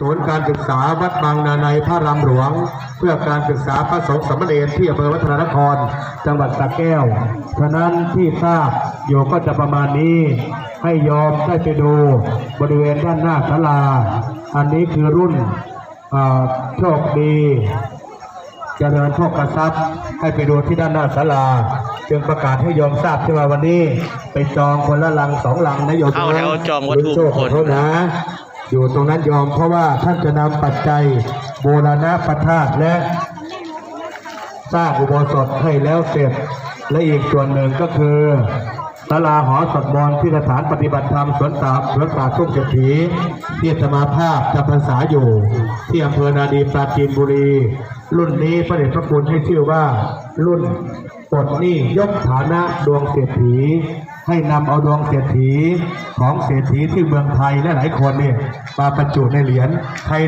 ศูนย์การศึกษาวัดบางนาในพระรามหลวง เพื่อการศึกษาพระสงฆ์สามเณรที่อำเภอวัฒนานคร จังหวัดสระแก้วฉะนั้นที่ทราบอยู่ก็จะประมาณนี้ ให้ยอมได้ไปดูบริเวณด้านหน้าศาลา อันนี้คือรุ่นอ่าโชคดีเจริญโภคทรัพย์ให้ไปดูที่ด้านหน้าศาลา จึงประกาศให้โยมทราบที่ว่าวันนี้ ไปจองคนละลังสองลังนะโยมเข้าแถวจองวัตถุลุ้นโชคของเขานะ อยู่ตรงนั้นยอมเพราะว่าท่านจะนำปัจจัยโบราณประทาตและ สร้างอุโบสถให้แล้วเสร็จ และอีกส่วนหนึ่งก็คือศาลาหอสวดมนต์ที่สถานปฏิบัติธรรมสวนสาสวนป่าทุ่งเศรษฐีที่สมาภาพจำพรรษาอยู่ ที่อำเภอนาดีปราจีนบุรี รุ่นนี้พระเดชพระคุณให้ชื่อว่า รุ่นปลดหนี้ยกฐานะดวงเศรษฐี ให้นำเอาดวงเศรษฐีของเศรษฐีที่เมืองไทยและหลายคนเนี่ยมาบรรจุในเหรียญไทย